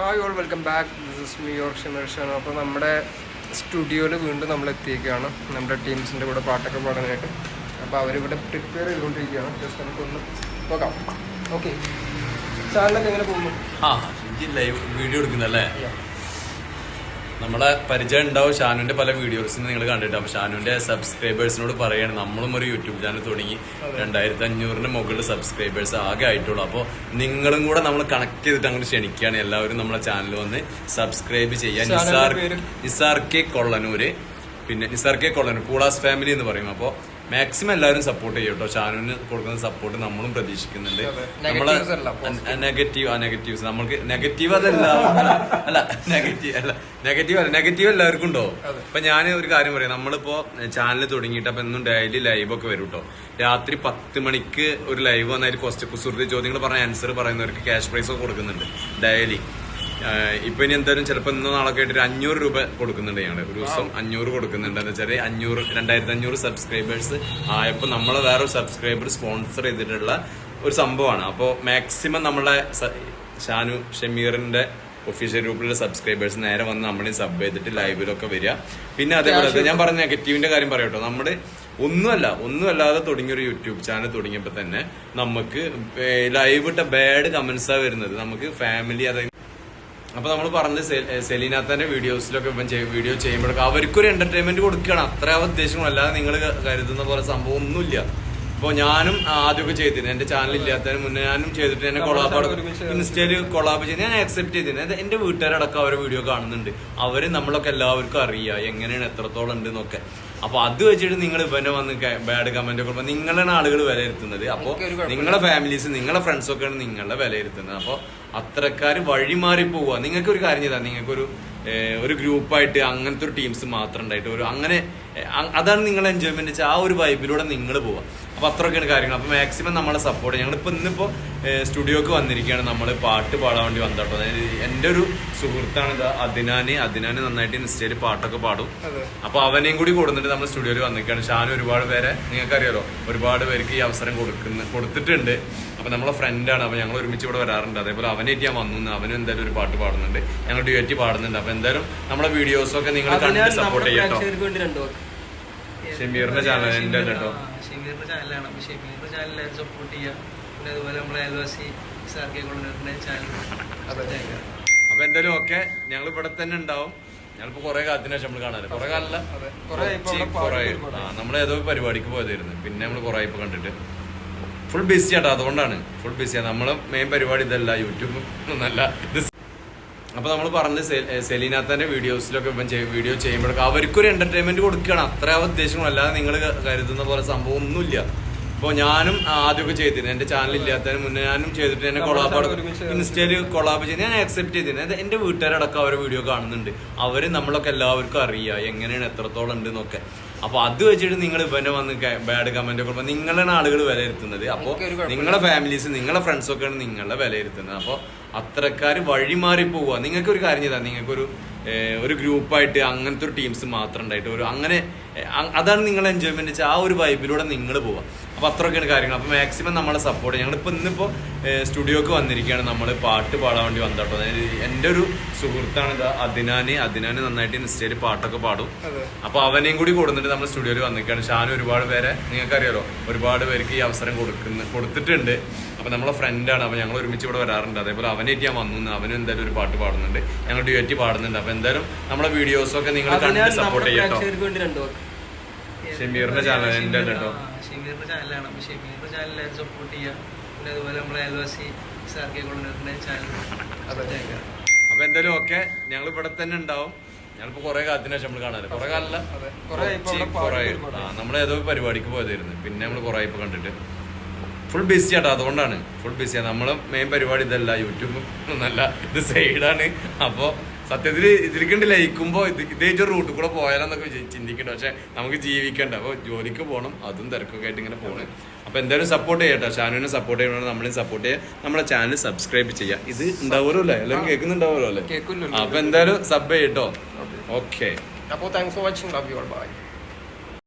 Hi all welcome back this is me your ഷിമർഷൻ അപ്പോൾ നമ്മുടെ സ്റ്റുഡിയോയിൽ വീണ്ടും നമ്മൾ എത്തിയേക്കാണ് നമ്മുടെ ടീംസിന്റെ കൂടെ പാട്ടൊക്കെ പാടാനായിട്ട്. അപ്പോൾ അവരിവിടെ പ്രിപ്പയർ ചെയ്തുകൊണ്ടിരിക്കുകയാണ്. ജസ്റ്റ് നമുക്കൊന്ന് നോക്കാം. ഓക്കെ ചാനലൊക്കെ എങ്ങനെ പോകുന്നു? ആ ലൈവ് വീഡിയോ എടുക്കുന്നല്ലേ? നമ്മളെ പരിചയം ഉണ്ടാവും ഷാനുവിന്റെ പല വീഡിയോസ് നിങ്ങൾ കണ്ടിട്ടുണ്ടാവും ഷാനുവിന്റെ സബ്സ്ക്രൈബേഴ്സിനോട് പറയാണ് നമ്മളും ഒരു യൂട്യൂബ് ചാനൽ തുടങ്ങി. രണ്ടായിരത്തി അഞ്ഞൂറിന് മുകളിൽ സബ്സ്ക്രൈബേഴ്സ് ആകെ ആയിട്ടുള്ളൂ. അപ്പോൾ നിങ്ങളും കൂടെ നമ്മൾ കണക്ട് ചെയ്തിട്ട് അങ്ങനെ ക്ഷണിക്കുകയാണ് എല്ലാവരും നമ്മളെ ചാനൽ വന്ന് സബ്സ്ക്രൈബ് ചെയ്യാൻ. നിസാർ നിസാർ കെ കൊള്ളനൂര്. പിന്നെ നിസാർക്കെ കെ കൊള്ളനൂർ കൂളാസ് ഫാമിലി എന്ന് പറയും. അപ്പോൾ മാക്സിമം എല്ലാവരും സപ്പോർട്ട് ചെയ്യും കേട്ടോ. ഷാനുവിന് കൊടുക്കുന്ന സപ്പോർട്ട് നമ്മളും പ്രതീക്ഷിക്കുന്നുണ്ട്. നമ്മൾ. നെഗറ്റീവ് ആ നെഗറ്റീവ്സ് നമ്മൾക്ക് നെഗറ്റീവ് അതല്ല. അല്ല നെഗറ്റീവ് അല്ല നെഗറ്റീവ് അല്ല. നെഗറ്റീവ് എല്ലാവർക്കും ഉണ്ടോ? അപ്പൊ ഞാൻ ഒരു കാര്യം പറയാം. നമ്മളിപ്പോ ചാനൽ തുടങ്ങിയിട്ട് അപ്പൊ എന്നും ഡെയിലി ലൈവ് ഒക്കെ വരും കേട്ടോ. രാത്രി പത്ത് മണിക്ക് ഒരു ലൈവ് വന്നാൽ ക്വസ്റ്റ് കുസൃതി ചോദ്യങ്ങൾ പറഞ്ഞ ആൻസർ പറയുന്നവർക്ക് ക്യാഷ് പ്രൈസ് ഒക്കെ കൊടുക്കുന്നുണ്ട് ഡെയിലി ഇപ്പൊ ഇനി എന്തായാലും ചിലപ്പോൾ ഇന്നോ നാളെ ആയിട്ട് ഒരു അഞ്ഞൂറ് രൂപ കൊടുക്കുന്നുണ്ട് ഞങ്ങൾ. ഒരു ദിവസം അഞ്ഞൂറ് കൊടുക്കുന്നുണ്ട്. എന്താ വെച്ചാൽ അഞ്ഞൂറ് രണ്ടായിരത്തി അഞ്ഞൂറ് സബ്സ്ക്രൈബേഴ്സ് ആയപ്പോൾ നമ്മൾ വേറെ സബ്സ്ക്രൈബർ സ്പോൺസർ ചെയ്തിട്ടുള്ള ഒരു സംഭവമാണ്. അപ്പോൾ മാക്സിമം നമ്മളെ ഷാനു ഷമീറിന്റെ ഒഫീഷ്യൽ ഗ്രൂപ്പിലുള്ള സബ്സ്ക്രൈബേഴ്സ് നേരെ വന്ന് നമ്മളെ സബ് ചെയ്തിട്ട് ലൈവിലൊക്കെ വരിക. പിന്നെ അതേപോലെ ഞാൻ പറഞ്ഞ നെഗറ്റീവിന്റെ കാര്യം പറയട്ടോ. നമ്മുടെ ഒന്നുമല്ല ഒന്നുമല്ലാതെ തുടങ്ങിയ ഒരു യൂട്യൂബ് ചാനൽ തുടങ്ങിയപ്പോൾ തന്നെ നമുക്ക് ലൈവ് ഇട്ട ബാഡ് കമന്റ്സാ വരുന്നത്. നമുക്ക് ഫാമിലി അതായത് അപ്പൊ നമ്മൾ പറഞ്ഞ സെലീനാത്തന്റെ വീഡിയോസിലൊക്കെ ഇപ്പം വീഡിയോ ചെയ്യുമ്പോഴൊക്കെ അവർക്കൊരു എന്റർടൈൻമെന്റ് കൊടുക്കുകയാണ്. അത്ര ഉദ്ദേശം അല്ലാതെ നിങ്ങൾ കരുതുന്ന പോലെ സംഭവം ഒന്നുമില്ല. ഇപ്പൊ ഞാനും ആദ്യമൊക്കെ ചെയ്തിരുന്നു. എന്റെ ചാനൽ ഇല്ലാത്തതിന് മുന്നേ ഞാനും ചെയ്തിട്ട് എന്നെ കൊളാബ് ഇൻസ്റ്റയിൽ കൊളാബ് ചെയ്ത് ഞാൻ അക്സെപ്റ്റ് ചെയ്തിരുന്നു. എന്റെ എന്റെ വീട്ടുകാരടക്കം അവരെ വീഡിയോ കാണുന്നുണ്ട്. അവർ നമ്മളൊക്കെ എല്ലാവർക്കും അറിയാം എങ്ങനെയാണ് എത്രത്തോളം ഉണ്ട് എന്നൊക്കെ അപ്പൊ അത് വെച്ചിട്ട് നിങ്ങൾ ഇവനെ വന്ന് ബാഡ് കമന്റ് ഒക്കെ നിങ്ങളാണ് ആളുകൾ വിലയിരുത്തുന്നത് അപ്പൊ എനിക്കൊരു കുഴപ്പമില്ല. നിങ്ങളെ ഫാമിലീസ് നിങ്ങളെ ഫ്രണ്ട്സ് ഒക്കെയാണ് നിങ്ങളെ വിലയിരുത്തുന്നത് അപ്പോൾ അത്രക്കാര് വഴിമാറി പോവുക നിങ്ങൾക്ക് ഒരു കാര്യം ചെയ്താൽ നിങ്ങൾക്കൊരു ഒരു ഗ്രൂപ്പായിട്ട് അങ്ങനത്തെ ഒരു ടീംസ് മാത്രം ഉണ്ടായിട്ട് ഒരു അങ്ങനെ അതാണ് നിങ്ങളെ എൻജോയ്മെന്റ് വെച്ചാൽ ആ ഒരു വൈബിലൂടെ നിങ്ങൾ പോവുക അപ്പൊ അത്രയൊക്കെയാണ് കാര്യങ്ങൾ. അപ്പൊ മാക്സിമം നമ്മളെ സപ്പോർട്ട് ഞങ്ങളിപ്പോ ഇന്നിപ്പോ സ്റ്റുഡിയോക്ക് വന്നിരിക്കുകയാണ്. നമ്മൾ പാട്ട് പാടാൻ വേണ്ടി വന്നോട്ടോ. അതായത് എന്റെ ഒരു സുഹൃത്താണ് ഇത് അതിനാന് അതിനാന് നന്നായിട്ട് ഇൻസ്റ്റയിൽ പാട്ടൊക്കെ പാടും. അപ്പോൾ അപ്പൊ അവനെയും കൂടി കൊടുത്തിട്ട് നമ്മൾ സ്റ്റുഡിയോയിൽ വന്നിരിക്കുകയാണ്. ഷാൻ ഒരുപാട് പേരെ നിങ്ങൾക്കറിയാലോ ഒരുപാട് പേർക്ക് ഈ അവസരം കൊടുക്കുന്ന കൊടുത്തിട്ടുണ്ട്. അപ്പൊ നമ്മളെ ഫ്രണ്ടാണ് അപ്പൊ ഞങ്ങൾ ഒരുമിച്ച് ഇവിടെ വരാറുണ്ട്. അതേപോലെ അവനായിട്ട് ഞാൻ വന്നു അവനും എന്തായാലും ഒരു പാട്ട് പാടുന്നുണ്ട്. ഞങ്ങൾ ഡ്യൂറ്റി പാടുന്നുണ്ട്. അപ്പൊ എന്തായാലും നമ്മുടെ വീഡിയോസൊക്കെ നിങ്ങൾ കണ്ടിട്ട് കണ്ട് സപ്പോർട്ട് ചെയ്യാം ചെയ്യട്ടോ. ഷമീറിന്റെ ചാനൽ എന്റെ കേട്ടോ. ഷമീറിന്റെ ചാനലാണ് അപ്പൊ ഷമീറിന്റെ ചാനൽ സപ്പോർട്ട് ചെയ്യുക പിന്നെ അതുപോലെ നമ്മളെ അയൽവാസി സാർക്കെ കൊണ്ടുവരുന്ന ചാനൽ അപ്പൊ എന്തായാലും ഓക്കെ. ഞങ്ങൾ ഇവിടെ തന്നെ ഉണ്ടാവും. ഞങ്ങളിപ്പോ കൊറേ കാലത്തിന് ശേഷം നമ്മൾ കാണാറ് കൊറേ കാലല്ല. കുറെ നമ്മൾ ഏതോ പരിപാടിക്ക് പോയതായിരുന്നു. പിന്നെ നമ്മൾ കൊറേ ഇപ്പൊ കണ്ടിട്ട്. ഫുൾ ബിസി ആട്ടോ അതുകൊണ്ടാണ്. ഫുൾ ബിസിയാണ് നമ്മളെ മെയിൻ പരിപാടി ഇതല്ല യൂട്യൂബ് ഒന്നല്ല ഇത് അപ്പൊ നമ്മൾ പറഞ്ഞ സെലീനാത്തന്റെ വീഡിയോസിലൊക്കെ ഇപ്പം വീഡിയോ ചെയ്യുമ്പോഴൊക്കെ അവർക്കൊരു എന്റർടൈൻമെന്റ് കൊടുക്കുകയാണ്. അത്ര ഉദ്ദേശം അല്ലാതെ നിങ്ങൾ കരുതുന്ന പോലെ സംഭവം ഒന്നുമില്ല. ഇപ്പോൾ ഞാനും ആദ്യമൊക്കെ ചെയ്തിരുന്നു. എന്റെ ചാനൽ ഇല്ലാത്തതിന് മുന്നേ ഞാനും ചെയ്തിട്ട് എന്നെ കൊളാബ് ഇൻസ്റ്റയിൽ കൊളാബ് ചെയ്ത് ഞാൻ അക്സെപ്റ്റ് ചെയ്തിരുന്നു. എന്റെ വീട്ടുകാരടക്കം അവരെ വീഡിയോ കാണുന്നുണ്ട്. അവർ നമ്മളൊക്കെ എല്ലാവർക്കും അറിയാം എങ്ങനെയാണ് എത്രത്തോളം ഉണ്ട് എന്നൊക്കെ അപ്പൊ അത് വെച്ചിട്ട് നിങ്ങൾ ഇവനെ വന്ന് ബാഡ് കമന്റ് ഒക്കെ നിങ്ങളാണ് ആളുകൾ വിലയിരുത്തുന്നത്. അപ്പൊ നിങ്ങളുടെ കുഴപ്പമില്ല. നിങ്ങളെ ഫാമിലീസ് നിങ്ങളെ ഫ്രണ്ട്സ് ഒക്കെയാണ് നിങ്ങളെ വിലയിരുത്തുന്നത്. അപ്പോൾ അത്രക്കാര് വഴിമാറി പോവുക നിങ്ങൾക്ക് ഒരു കാര്യം ചെയ്താൽ നിങ്ങൾക്കൊരു ഒരു ഗ്രൂപ്പായിട്ട് അങ്ങനത്തെ ഒരു ടീംസ് മാത്രം ഉണ്ടായിട്ട് ഒരു അങ്ങനെ അതാണ് നിങ്ങൾ എൻജോയ്മെന്റ് വെച്ചാൽ ആ ഒരു വൈബിലൂടെ നിങ്ങൾ പോവുക അപ്പൊ അത്രയൊക്കെയാണ് കാര്യങ്ങൾ. അപ്പൊ മാക്സിമം നമ്മളെ സപ്പോർട്ട് ഞങ്ങൾ ഇപ്പൊ ഇന്നിപ്പോ സ്റ്റുഡിയോക്ക് വന്നിരിക്കുകയാണ്. നമ്മൾ പാട്ട് പാടാൻ വേണ്ടി വന്നോട്ടോ. അതായത് എന്റെ ഒരു സുഹൃത്താണ് ഇത് അതിനാന് അതിനാന് നന്നായിട്ട് ഇൻസ്റ്റയിൽ പാട്ടൊക്കെ പാടും. അപ്പോൾ അപ്പൊ അവനെയും കൂടി കൊടുത്തിട്ട് നമ്മൾ സ്റ്റുഡിയോയിൽ വന്നിരിക്കുകയാണ്. ഷാൻ ഒരുപാട് പേരെ നിങ്ങൾക്കറിയാലോ ഒരുപാട് പേർക്ക് ഈ അവസരം കൊടുക്കുന്ന കൊടുത്തിട്ടുണ്ട്. അപ്പൊ നമ്മളെ ഫ്രണ്ടാണ് അപ്പൊ ഞങ്ങൾ ഒരുമിച്ച് ഇവിടെ വരാറുണ്ട്. അതേപോലെ അവനായിട്ട് ഞാൻ വന്നു അവനും എന്തായാലും ഒരു പാട്ട് പാടുന്നുണ്ട്. ഞങ്ങൾ ഡ്യൂറ്റി പാടുന്നുണ്ട്. അപ്പൊ എന്തായാലും നമ്മളെ വീഡിയോസൊക്കെ നിങ്ങൾ കണ്ട് സപ്പോർട്ട് ചെയ്യാം ചെയ്യട്ടോ ഷമീറിന്റെ ചാനൽ എന്റെ കേട്ടോ. ഷമീറിന്റെ ചാനലാണ് അപ്പൊ ഷമീറിന്റെ ചാനൽ സപ്പോർട്ട് ചെയ്യുക പിന്നെ അതുപോലെ നമ്മളെ അയൽവാസി സാർക്കെ കൊണ്ടുവരുന്ന ചാനൽ അപ്പൊ എന്തായാലും ഓക്കെ. ഞങ്ങൾ ഇവിടെ തന്നെ ഉണ്ടാവും. ഞങ്ങളിപ്പോ കൊറേ കാലത്തിന് ശേഷം നമ്മൾ കാണാറ് കൊറേ കാലല്ല? അതെ. കുറെ നമ്മൾ ഏതോ പരിപാടിക്ക് പോയതായിരുന്നു. പിന്നെ നമ്മൾ കൊറേ ഇപ്പൊ കണ്ടിട്ട്. ഫുൾ ബിസി ആട്ടോ അതുകൊണ്ടാണ്. ഫുൾ ബിസിയാണ് നമ്മളെ മെയിൻ പരിപാടി ഇതല്ല യൂട്യൂബ് ഒന്നല്ല ഇത് സൈഡാണ് അപ്പോ സത്യത്തിൽ ഇതിലേക്കുണ്ട് ലയിക്കുമ്പോ ഇത് ഇതേറ്റ റൂട്ടിൽ കൂടെ പോയാലെന്നൊക്കെ ചിന്തിക്കണ്ട. പക്ഷെ നമുക്ക് ജീവിക്കണ്ട. അപ്പോൾ ജോലിക്ക് പോകണം അതും തിരക്കൊക്കെ ആയിട്ട് ഇങ്ങനെ പോകണം അപ്പൊ എന്തായാലും സപ്പോർട്ട് ചെയ്യട്ടോ. ഷാനുവിനെ സപ്പോർട്ട് ചെയ്യണം നമ്മളെയും സപ്പോർട്ട് ചെയ്യുക നമ്മളെ ചാനൽ സബ്സ്ക്രൈബ് ചെയ്യുക ഇത് ഉണ്ടാവുമല്ലോ അല്ലേ എല്ലാവരും കേൾക്കുന്നുണ്ടാവുമല്ലോ അല്ലേ? അപ്പോൾ അപ്പൊ എന്തായാലും സബ് ചെയ്യട്ടോ. ഓക്കെ അപ്പോൾ thanks for watching love you all bye